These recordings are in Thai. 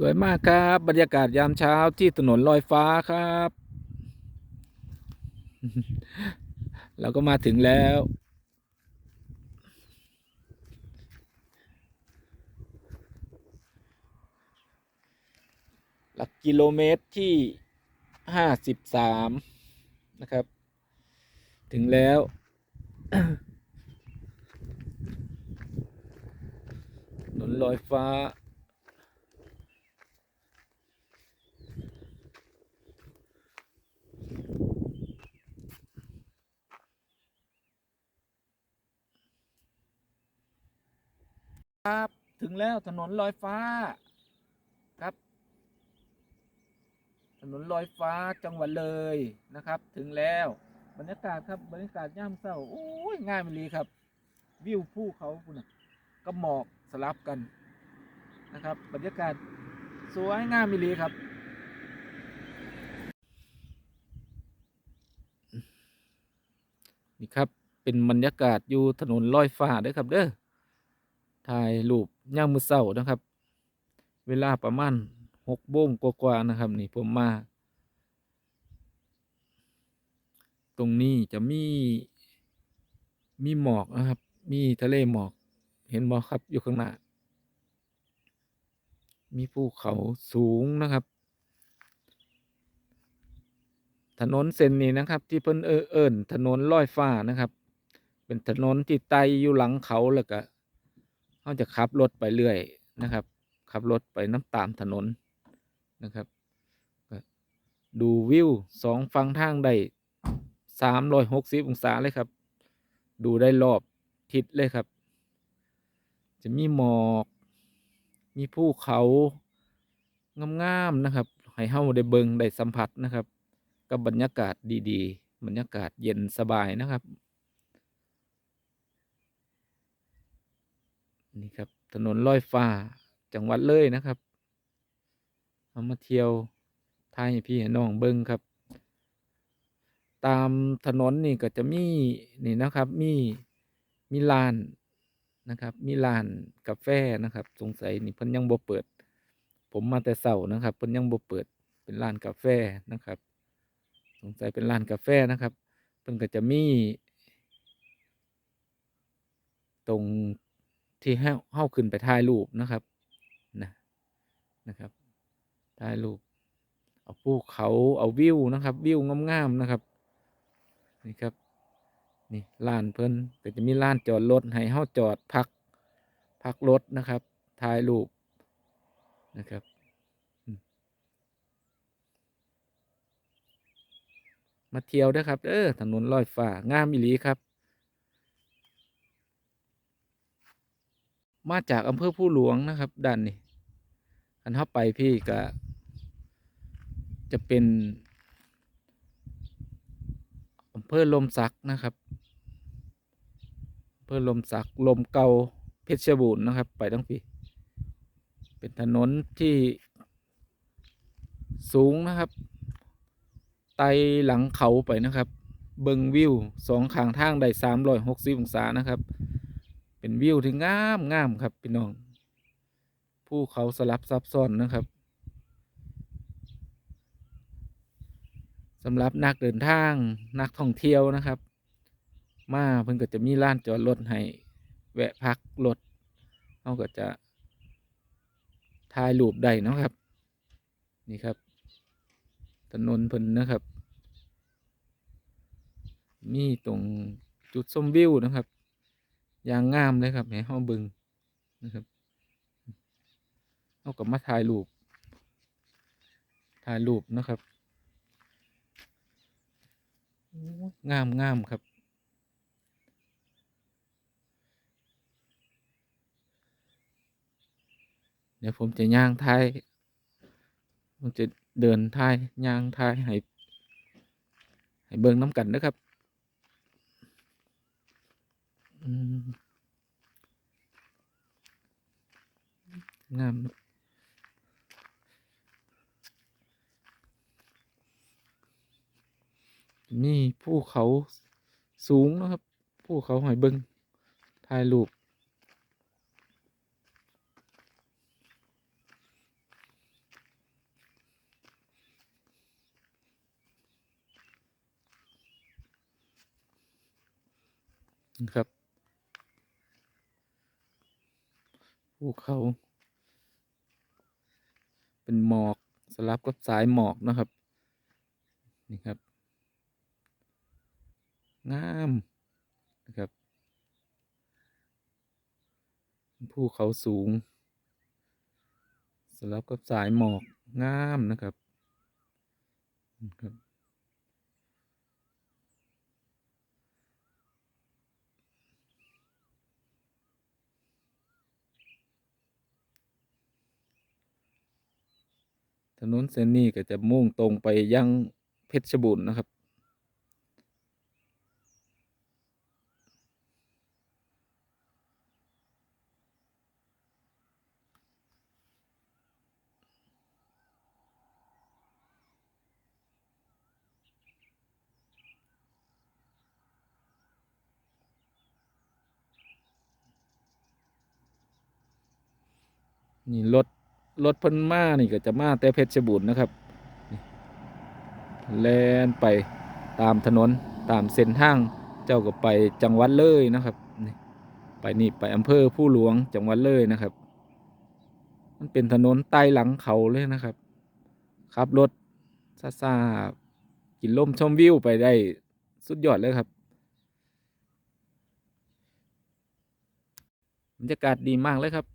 สวยมากครับ บรรยากาศยามเช้าที่ถนนลอยฟ้าครับ เราก็มาถึงแล้ว หลักกิโลเมตรที่ห้าสิบสามนะครับ ถึงแล้วถนนลอยฟ้า ครับถึงแล้วถนนลอยฟ้าครับ ถนนลอยฟ้าจังหวัดเลยนะครับ ถึงแล้วบรรยากาศครับบรรยากาศย่ามเศร้าโอ้ยง่ายมากเลยครับ วิวภูเขาคุณน่ะก็หมอกสลับกันนะครับ บรรยากาศสวยงามมิลีครับ นี่ครับเป็นบรรยากาศอยู่ถนนลอยฟ้าเด้อครับเด้อ ถ่ายรูปย่ามมือเศร้านะครับ เวลาประมาณหกโมงกว่าๆนะครับ นี่ผมมา ตรงนี้จะมี มีหมอกนะครับ มีทะเลหมอก เห็นหมอกครับอยู่ข้างหน้า มีภูเขาสูงนะครับ ถนนเส้นนี้นะครับ ที่เพิ่นเออเอิญถนนลอยฟ้านะครับ เป็นถนนที่ไต่อยู่หลังเขาแล้วก็ เขาจะขับรถไปเรื่อยนะครับ ขับรถไปน้ำตามถนนนะครับดูวิวสองฝั่งทางได้สามร้อยหกสิบองศาเลยครับ ดูได้รอบทิศเลยครับ จะมีหมอก มีภูเขางามๆนะครับ ให้เฮาได้เบิงได้สัมผัสนะครับ กับบรรยากาศดีๆ บรรยากาศเย็นสบายนะครับ นี่ครับ ถนนลอยฟ้าจังหวัดเลยนะครับเอามาเที่ยวทายให้พี่น้องเบิ้งครับ ตามถนนนี่ก็จะมีนี่นะครับมีมีลานนะครับ มีลานกาแฟนะครับ สงสัยนี่เพิ่นยังบ่เปิด ผมมาแต่เช้านะครับเพิ่นยังบ่เปิดเป็นร้านกาแฟนะครับ สงสัยเป็นร้านกาแฟนะครับเพิ่นก็จะมี ตรง ที่เฮาเฮาขึ้นไปถ่ายรูปนะครับนะนะครับถ่ายรูปเอาภูเขาเอาวิวนะครับ วิวงามๆนะครับนี่ครับนี่ลานเพิ่นก็จะมีลานจอดรถให้เฮาจอดพักพักรถนะครับถ่ายรูปนะครับมาเที่ยวด้อครับ เออถนนลอยฟ้างามอีหลีครับ มาจากอำเภอผู้หลวงนะครับด้านนี้อันเข้าไปพี่ก็จะเป็นอำเภอลมสักนะครับอำเภอลมสักลมเกาเพชรบูรณ์นะครับ ไปทั้งพี่เป็นถนนที่สูงนะครับ ไตหลังเขาไปนะครับ เบิงวิวสองข้างทางได้สามร้อยหกสิบองศานะครับ เป็นวิวที่งามงามครับพี่น้องภูเขาสลับซับซ้อนนะครับสำหรับนักเดินทางนักท่องเที่ยวนะครับ มาเพิ่นก็จะมีลานจอดรถให้แวะพักรถเขาก็จะถ่ายรูปได้นะครับ นี่ครับ ถนนเพิ่นนะครับ มีตรงจุดชมวิวนะครับ อย่างงามเลยครับให้เฮาเบิ่งนะครับเฮาก็มาถ่ายรูปถ่ายรูปนะครับงามงามครับ เดี๋ยวผมจะย่างถ่ายผมจะเดินถ่ายย่างถ่ายให้ให้เบิ่งน้ำกันนะครับ งามนี่ภูเขาสูงนะครับภูเขาหอยบึงถ่ายรูปครับ ภูเขา เป็นหมอกสลับกับสายหมอกนะครับ นี่ครับ งามนะครับภูเขาสูงสลับกับสายหมอกงามนะครับนะครับ ถนนเส้นนี้ก็จะมุ่งตรงไปยังเพชรบูรณ์นะครับ นี่รถ รถพิ่นมานี่ก็จะมาแต่เพชรบูรณ์นะครับ แล่นไปตามถนนตามเส้นทาง เจ้าก็ไปจังหวัดเลยนะครับ ไปนี่ไปอำเภอผู้หลวงจังหวัดเลยนะครับ มันเป็นถนนใต้หลังเขาเลยนะครับ ขับรถซาๆกินลมชมวิวไปได้สุดยอดเลยครับบรรยากาศดีมากเลยครับ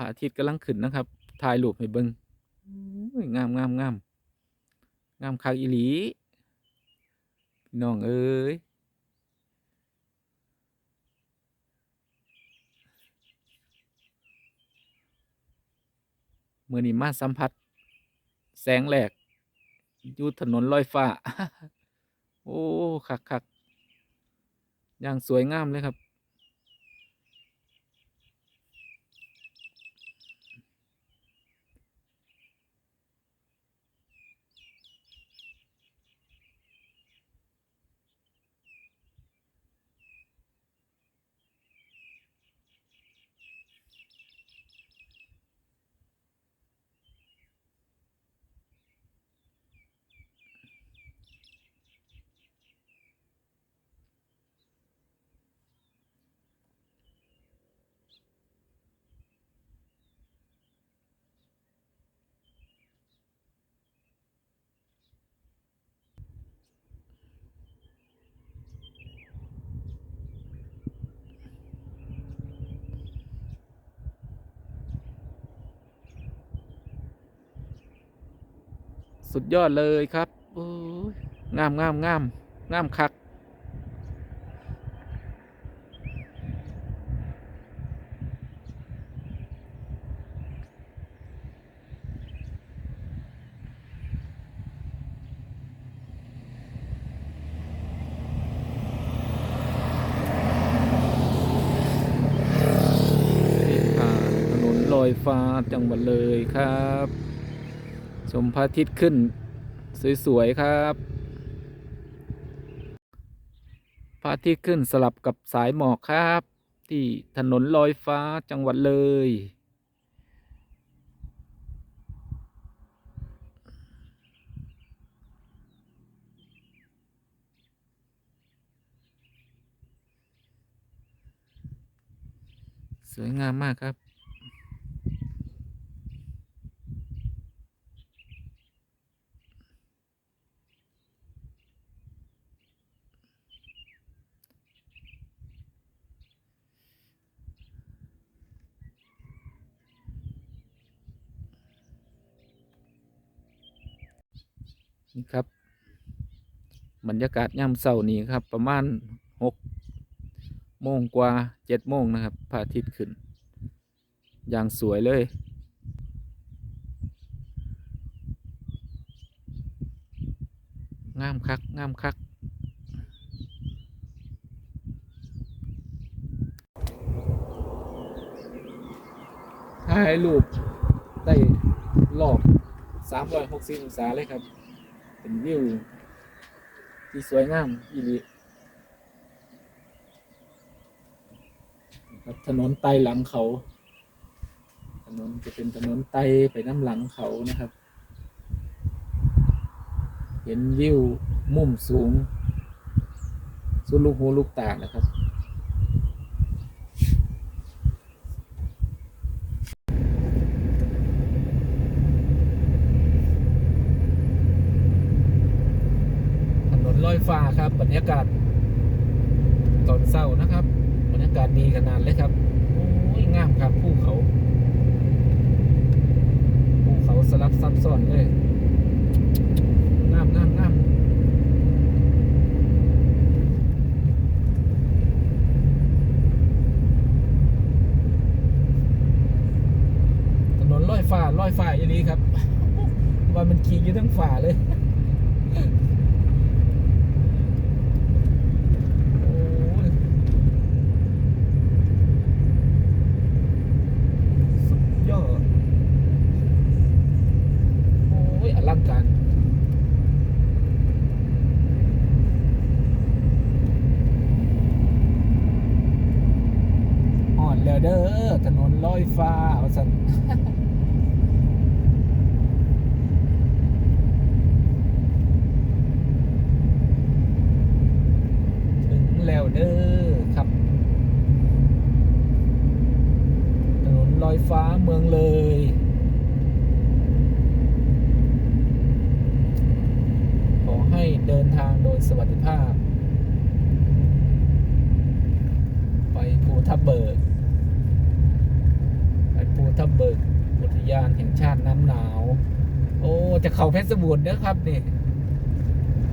ระอาทิตย์กำลังขึ้นนะครับถ่ายรูปให้เบิงอุ้ยงามงามงามงามคักอีหลีพี่น้องเอ้ยเมื่อนี้มาสัมผัส แสงแหลกอยู่ถนนลอยฟ้า โอ้คักคักอย่างสวยงามเลยครับ สุดยอดเลยครับงามงามงามงามคักเส้นทางถนนลอยฟ้าจังหวัดเลยครับ ชมพระอาทิตย์ขึ้น สวย ๆ ครับพระอาทิตย์ขึ้นสลับกับสายหมอกครับ ที่ถนนลอยฟ้าจังหวัดเลย สวยงามมากครับ นี่ครับ บรรยากาศยามเช้านี้ครับ ประมาณหกโมงกว่าเจ็ดโมงนะครับพระอาทิตย์ขึ้น อย่างสวยเลย งามคัก งามคักถ่ายรูปได้รอบ 360 องศาเลยครับ เป็นวิว ที่สวยงามอีลีครับถนนไต่หลังเขา ถนนจะเป็นถนนไต่ไปน้ำหลังเขานะครับ เห็นวิวมุมสูงสุดลูกหูลูกตานะครับ ถนนลอยฟ้าครับ บรรยากาศ ตอนเศร้านะครับ บรรยากาศดีขนาดเลยครับ โอ้ยงามครับภูเขาภูเขาสลับซับซ้อนเลยงามงามงามถนนลอยฟ้าลอยฟ้าอย่างนี้ ครับ ว่ามันขี่อยู่ทั้งฝ่าเลยโอ้ยอดโอ้ยอลังการอ่อนแล้วเด้อถนนลอยฟ้าว่าสัน ถึงแล้ว เด้อครับ ถนนลอยฟ้าเมืองเลยขอให้เดินทางโดยสวัสดิภาพ ไปภูทับเบิก ไปภูทับเบิก อุทยานแห่งชาติน้ำหนาว โอ้ จะเขาเพชรบูรณ์เด้อครับนี่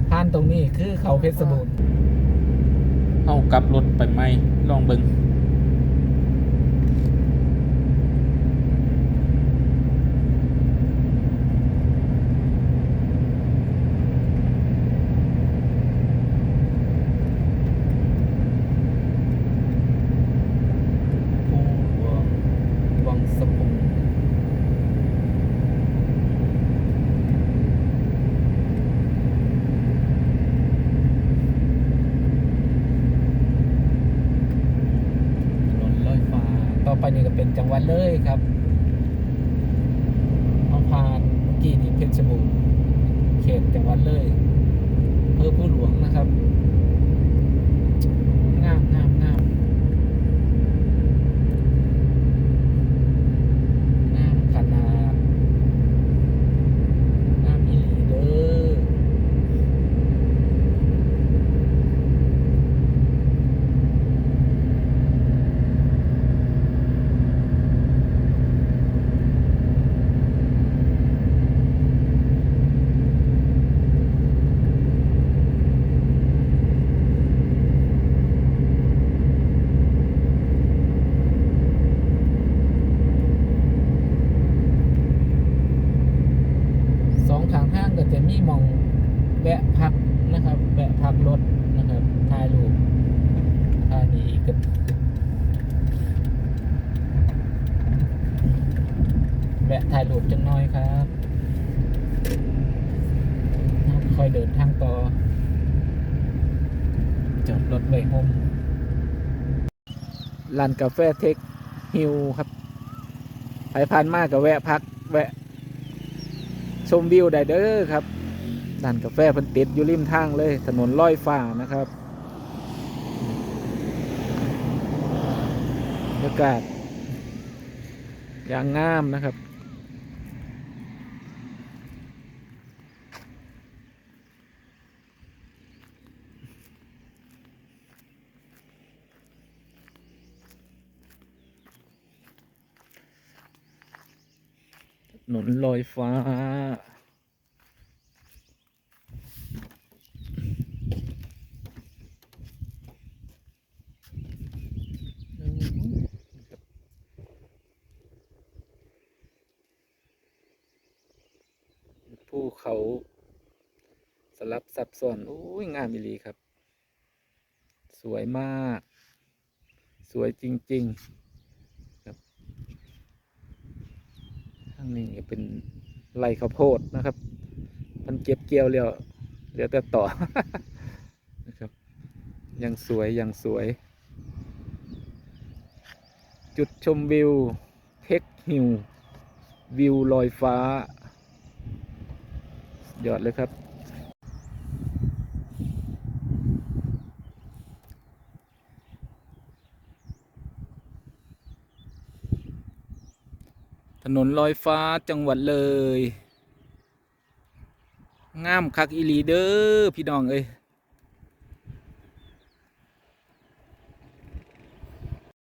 ผ่านตรงนี้คือเขาเพชรบูรณ์ เอากลับรถไปไหมลองเบิงผู้วังสะพุงถนนลอยฟ้า ต่อไปนี่ก็ เลยครับเอาผ่านเมื่อกี้นี่เพชรบูรณ์เขตจังหวัดเลยอำเภอผู้หลวงนะครับ งามงามงามงามขนาดงามอีหลีเด้อ สองข้างทางก็จะมีหมองแวะพักนะครับ แวะพักรถนะครับถ่ายรูปถ่ายนี่อีกก็แวะ ถ่ายรูปจังน้อยครับค่อยเดินทางต่อ จอดรถไว้โฮมร้านกาแฟเทคฮิวครับไปผ่านมากก็แวะพักแวะ ชมวิวได้เด้อครับร้านกาแฟพิ่นติดอยู่ริมทางเลย ถนนลอยฟ้านะครับบรรยากาศอย่างงามนะครับ อยฟ้าภูเขาสลับซับซ้อนโอ้ยงามอีหลีครับ สวยมาก สวยจริง ๆ ครับข้าง นี่เป็นไรข้าวโพดนะครับ มันเก็บเกี่ยวเรียวเหลือแต่ต่อนะครับ ยังสวยยังสวย จุดชมวิวเทคฮิววิวลอยฟ้า ยอดเลยครับ นนลอยฟ้าจังหวัดเลย งามคักอีลีเด้อพี่น้องเอ้ย